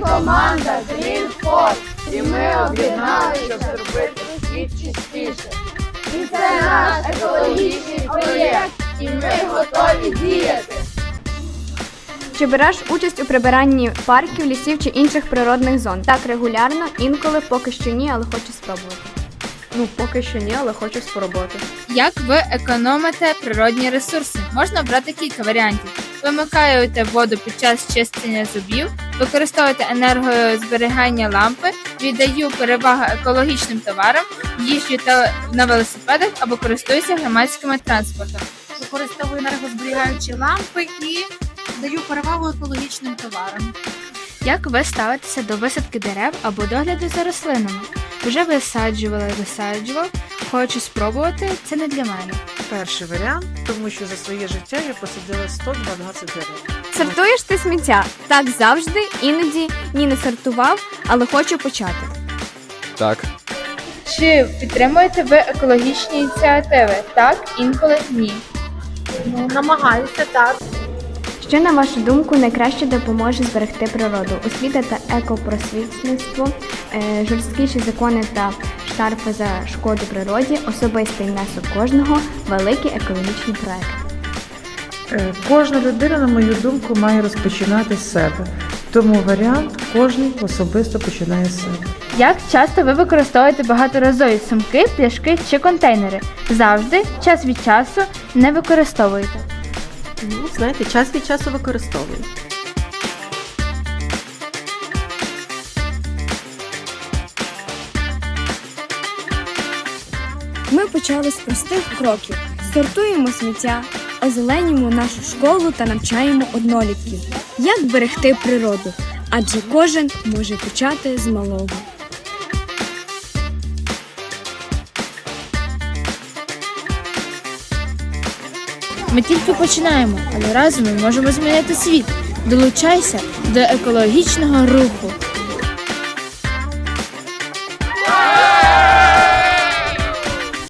команда Green Force, і ми об'єдналися, щоб зробити світ чистіше. І це наш екологічний проєкт, і ми готові діяти. Чи береш участь у прибиранні парків, лісів чи інших природних зон? Так регулярно, інколи поки що ні, але хочу спробувати. Ну, поки що ні, але хочу спробувати. Як ви економите природні ресурси? Можна обрати кілька варіантів. Вимикаєте воду під час чистення зубів, використовуєте енергозберігання лампи, віддаю перевагу екологічним товарам, їжджу та на велосипедах або користуюся громадським транспортом. використовую енергозберігаючі лампи і даю перевагу екологічним товарам. Як ви ставитеся до висадки дерев або догляду за рослинами? Вже висаджували, висаджував. Хочу спробувати, це не для мене. Перший варіант, тому що за своє життя я посадила 112 дерев. Сортуєш ти сміття? Так завжди, іноді ні не сортував, але хочу почати. Так. Чи підтримуєте ви екологічні ініціативи? Так, інколи ні. Ну, намагаюся так. Що, на вашу думку, найкраще допоможе зберегти природу? Освіта та екопросвітництво, е, жорсткіші закони та штарфи за шкоду природі, особистий внесок кожного, великий екологічний проект. Е, Кожна людина, на мою думку, має розпочинати з себе. Тому варіант кожен особисто починає з себе. Як часто ви використовуєте багаторазові сумки, пляшки чи контейнери? Завжди, час від часу не використовуєте. Ну, знаєте, час від часу використовую. Ми почали з простих кроків. Сортуємо сміття, озеленюємо нашу школу та навчаємо однолітків. Як берегти природу? Адже кожен може почати з малого. Ми тільки починаємо, але разом ми можемо змінити світ. Долучайся до екологічного руху.